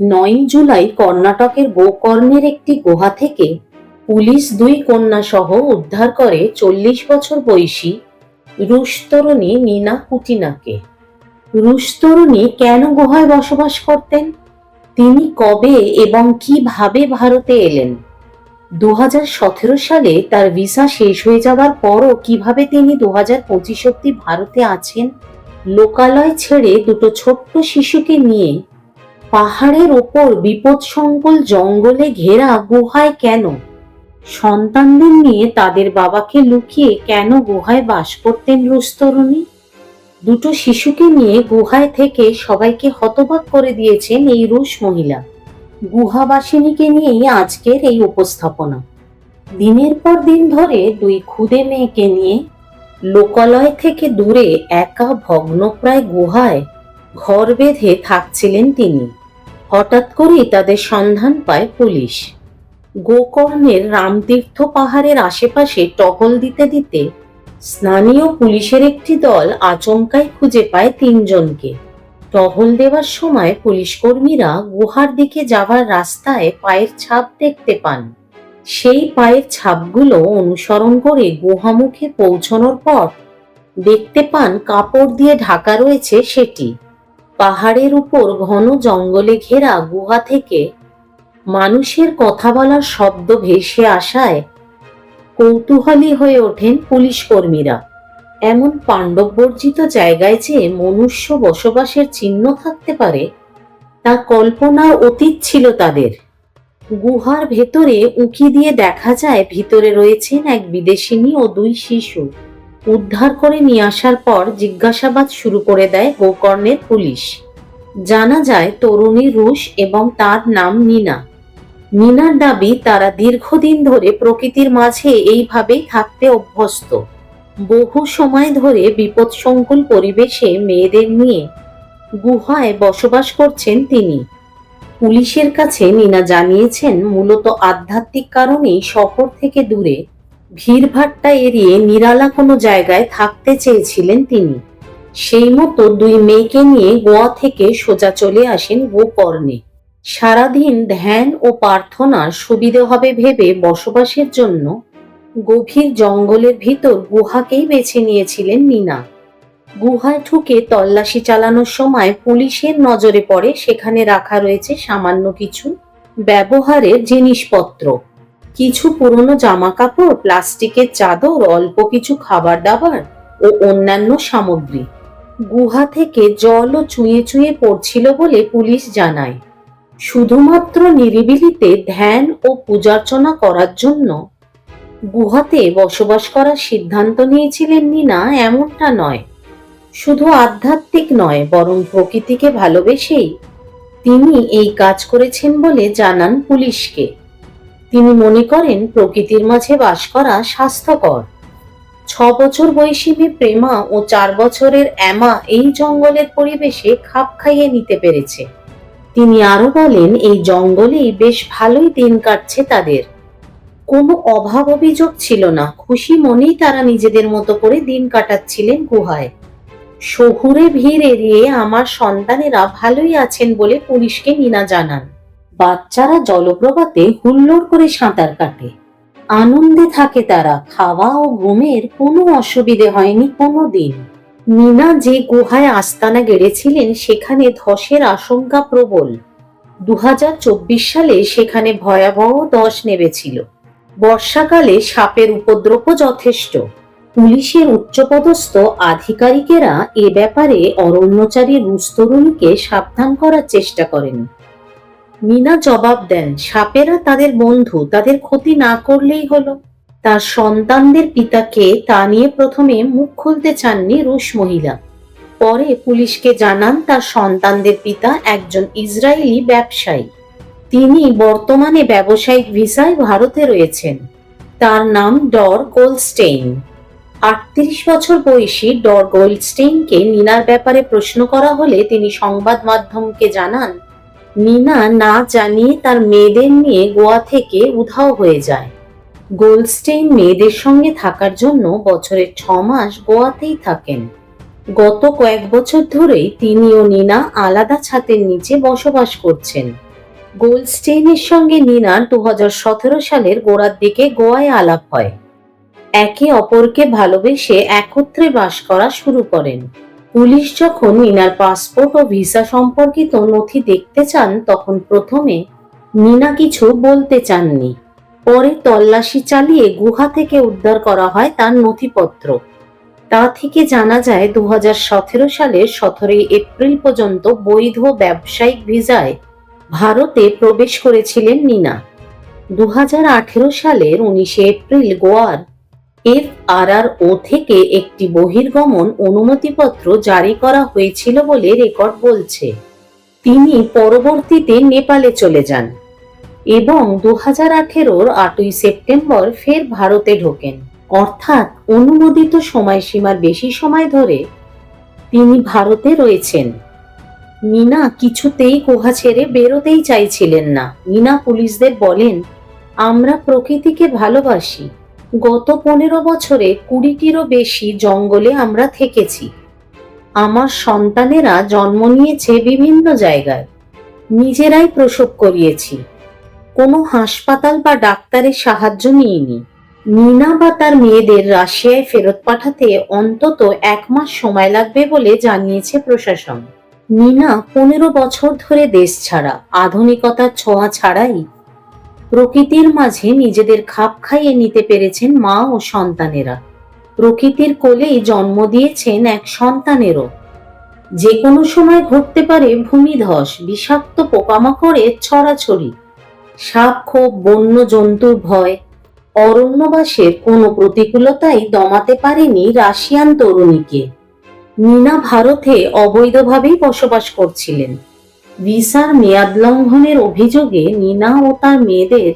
নয় জুলাই কর্ণাটকের গোকর্ণের একটি গুহা থেকে পুলিশ দুই কন্যা সহ উদ্ধার করে চল্লিশ বছর বয়সী রুশ তরুণী নীনা কুটিনাকে রুশ তরুণী কেন গুহায় বসবাস করতেন? তিনি কবে এবং কীভাবে ভারতে এলেন? দু হাজার সতেরো সালে তার ভিসা শেষ হয়ে যাওয়ার পরও কীভাবে তিনি দু হাজার পঁচিশ অব্দি ভারতে আছেন? লোকালয় ছেড়ে দুটো ছোট্ট শিশুকে নিয়ে পাহাড়ের ওপর বিপদসংকুল জঙ্গলে ঘেরা গুহায় কেন? সন্তানদের নিয়ে তাদের বাবাকে লুকিয়ে কেন গুহায় বাস করতেন রুশ তরুণী দুটো শিশুকে নিয়ে গুহায় থেকে সবাইকে হতবাক করে দিয়েছেন এই রুশ মহিলা। গুহাবাসিনীকে নিয়েই আজকের এই উপস্থাপনা। দিনের পর দিন ধরে দুই ক্ষুদে মেয়েকে নিয়ে লোকালয় থেকে দূরে একা ভগ্নপ্রায় গুহায় ঘর বেঁধে থাকছিলেন তিনি। হঠাৎ করেই তাদের সন্ধান পায় পুলিশ। গোকর্ণের রামতীর্থ পাহাড়ের আশেপাশে টহল দিতে দিতে স্থানীয় পুলিশের একটি দল আচমকাই খুঁজে পায় তিনজনকে। টহল দেওয়ার সময় পুলিশ কর্মীরা গুহার দিকে যাওয়ার রাস্তায় পায়ের ছাপ দেখতে পান। সেই পায়ের ছাপগুলো অনুসরণ করে গুহামুখে পৌঁছানোর পর দেখতে পান কাপড় দিয়ে ঢাকা রয়েছে সেটি। পাহাড়ের উপর ঘন জঙ্গলে ঘেরা গুহা থেকে মানুষের কথা বলার শব্দ ভেসে আসায় কৌতূহলী হয়ে ওঠেন পুলিশ কর্মীরা। এমন পাণ্ডববর্জিত জায়গায় যে মনুষ্য বসবাসের চিহ্ন থাকতে পারে, তা কল্পনার অতীত ছিল তাদের। গুহার ভেতরে উঁকি দিয়ে দেখা যায় ভিতরে রয়েছেন এক বিদেশিনী ও দুই শিশু। উদ্ধার করে নিয়ে আসার পর জিজ্ঞাসাবাদ শুরু করে দেয় গোকর্ণের পুলিশ। জানা যায় তরুণী রুশ এবং তার নাম নিনা। নিনার দাবি, তারা দীর্ঘদিন ধরে প্রকৃতির মাঝে এইভাবেই থাকতে অভ্যস্ত। বহু সময় ধরে বিপদসংকুল পরিবেশে মেয়েদের নিয়ে গুহায় বসবাস করছেন তিনি। পুলিশের কাছে নিনা জানিয়েছেন, মূলত আধ্যাত্মিক কারণেই শহর থেকে দূরে ভিড়ভাট্টা এড়িয়ে নিরালা কোনো জায়গায় থাকতে চেয়েছিলেন তিনি। সেই মতো দুই মেয়েকে নিয়ে গোয়া থেকে সোজা চলে আসেন গোকর্ণে। সারাদিন ধ্যান ও প্রার্থনার সুবিধে হবে ভেবে বসবাসের জন্য গভীর জঙ্গলের ভিতর গুহাকেই বেছে নিয়েছিলেন মিনা। গুহায় ঢুকে তল্লাশি চালানোর সময় পুলিশের নজরে পড়ে সেখানে রাখা রয়েছে সামান্য কিছু ব্যবহারের জিনিসপত্র। কিছু পুরনো জামা কাপড় প্লাস্টিকের চাদর, অল্প কিছু খাবার দাবার ও অন্যান্য সামগ্রী। গুহা থেকে জলও চুঁয়ে চুঁয়ে পড়ছিল বলে পুলিশ জানায়। শুধুমাত্র নিরিবিলিতে ধ্যান ও পূজার্চনা করার জন্য গুহাতে বসবাস করার সিদ্ধান্ত নিয়েছিলেন নিনা, এমনটা নয়। শুধু আধ্যাত্মিক নয়, বরং প্রকৃতিকে ভালোবেসেই তিনি এই কাজ করেছেন বলে জানান পুলিশকে। তিনি মনে করেন প্রকৃতির মাঝে বাস করা স্বাস্থ্যকর। ছ বছর বয়সী মেয়ে প্রেমা ও চার বছরের অ্যামা এই জঙ্গলের পরিবেশে খাপ খাইয়ে নিতে পেরেছে। তিনি আরও বলেন, এই জঙ্গলেই বেশ ভালোই দিন কাটছে তাদের। কোনো অভাব অভিযোগ ছিল না, খুশি মনেই তারা নিজেদের মতো করে দিন কাটাচ্ছিলেন গুহায়। শহুরে ভিড় এড়িয়ে আমার সন্তানেরা ভালোই আছেন বলে পুলিশকে নিনা জানান। বাচ্চারা জলপ্রপাতে হুল্লোড় করে সাঁতার কাটে। আনন্দে থাকে তারা, খাওয়া ও ঘুমের কোনো অসুবিধে হয়নি কোনো দিন মিনা যে গুহায় আস্তানা গেড়েছিলেন, সেখানে ধসের আশঙ্কা প্রবল। দু সালে সেখানে ভয়াবহ ধস নেমেছিল। বর্ষাকালে সাপের উপদ্রব যথেষ্ট। পুলিশের উচ্চপদস্থ আধিকারিকেরা এ ব্যাপারে অরণ্যচারী রুশ তরুণীকে সাবধান করার চেষ্টা করেন। মিনা জবাব দেন, সাপেরা তাদের বন্ধু, তাদের ক্ষতি না করলেই হলো। তার সন্তানদের পিতাকে তা নিয়ে প্রথমে মুখ খুলতে চাননি রুশ মহিলা। পরে পুলিশকে জানান, তার সন্তানদের পিতা একজন ইসরায়েলি ব্যবসায়ী। তিনি বর্তমানে ব্যবসায়িক ভিসায় ভারতে রয়েছেন। তার নাম ডর গোলস্টেইন। আটত্রিশ বছর বয়সী ডর গোল্ডস্টেইনকে নিনার ব্যাপারে প্রশ্ন করা হলে তিনি সংবাদ মাধ্যমকে জানান নিনা না জানিয়ে তার মেয়েদের নিয়ে গোয়া থেকে উধাও হয়ে যায়। গোল্ডস্টেইন মেয়েদের সঙ্গে থাকার জন্য বছরের ছ মাস গোয়াতেই থাকেন। গত কয়েক বছর ধরেই তিনি ও নিনা আলাদা ছাদের নিচে বসবাস করছেন। গোল্ডস্টেইনের সঙ্গে নিনার দু হাজার সতেরো সালের গোড়ার দিকে গোয়ায় আলাপ হয়। একে অপরকে ভালোবেসে একত্রে বাস করা শুরু করেন। পুলিশ যখন নিনার পাসপোর্ট ও ভিসা সম্পর্কিত নথি দেখতে চান, তখন প্রথমে নিনা কিছু বলতে চাননি। পরে তল্লাশি চালিয়ে গুহা থেকে উদ্ধার করা হয় তার নথিপত্র। তা থেকে জানা যায় দু হাজার সতেরো সালের সতেরোই এপ্রিল পর্যন্ত বৈধ ব্যবসায়িক ভিসায় ভারতে প্রবেশ করেছিলেন নিনা দু সালের উনিশে এপ্রিল গোয়ার এফ আর আর ও থেকে একটি বহির্গমন অনুমতিপত্র জারি করা হয়েছিল বলে রেকর্ড বলছে। তিনি পরবর্তীতে নেপালে চলে যান এবং দু হাজার আঠেরোর আটই সেপ্টেম্বর ফের ভারতে ঢোকেন। অর্থাৎ অনুমোদিত সময়সীমার বেশি সময় ধরে তিনি ভারতে রয়েছেন। মিনা কিছুতেই গুহা ছেড়ে বেরোতেই চাইছিলেন না। মিনা পুলিশদের বলেন, আমরা প্রকৃতিকে ভালোবাসি গত পনেরো বছরে কুড়িটিরও বেশি জঙ্গলে আমরা থেকেছি। আমার সন্তানেরা জন্ম নিয়েছে বিভিন্ন জায়গায়। নিজেরাই প্রসব করিয়েছি। কোনো হাসপাতাল বা ডাক্তারের সাহায্য নিইনি। মিনা বা তার মেয়েদের রাশিয়ায় ফেরত পাঠাতে অন্তত এক মাস সময় লাগবে বলে জানিয়েছে প্রশাসন। মিনা পনেরো বছর ধরে দেশ ছাড়া, আধুনিকতার ছোঁয়া ছাড়াই প্রকৃতির মাঝে নিজেদের খাপ খাইয়ে নিতে পেরেছেন মা ও সন্তানেরা। প্রকৃতির কোলেই জন্ম দিয়েছেন এক সন্তানেরও। যে কোনো সময় ঘটতে পারে ভূমিধস, বিষাক্ত পোকামাকড়ের ছড়াছড়ি, সাপ ক্ষোভ বন্য জন্তুর ভয়। অরণ্যবাসের কোনো প্রতিকূলতাই দমাতে পারেনি রাশিয়ান তরুণীকে। মিনা ভারতে অবৈধভাবেই বসবাস করছিলেন। ভিসার মেয়াদ লঙ্ঘনের অভিযোগে নিনা ও তার মেয়েদের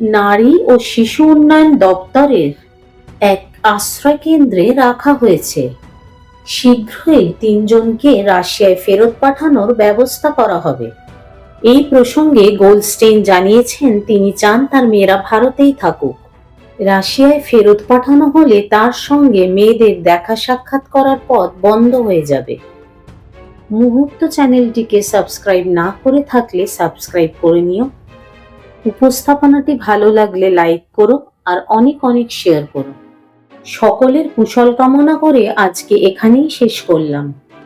নারী ও শিশু উন্নয়ন দপ্তরের এক আশ্রয় কেন্দ্রে রাখা হয়েছে। শীঘ্রই তিনজনকে রাশিয়ায় ফেরত পাঠানোর ব্যবস্থা করা হবে। এই প্রসঙ্গে গোল্ডস্টেইন জানিয়েছেন, তিনি চান তার মেয়েরা ভারতেই থাকুক। রাশিয়ায় ফেরত পাঠানো হলে তার সঙ্গে মেয়েদের দেখা সাক্ষাৎ করার পথ বন্ধ হয়ে যাবে। মুহূর্ত চ্যানেলটিকে সাবস্ক্রাইব না করে থাকলে সাবস্ক্রাইব করে নিও। উপস্থাপনাটি ভালো লাগলে লাইক করো আর অনেক অনেক শেয়ার করো। সকলের কুশল কামনা করে আজকে এখানেই শেষ করলাম।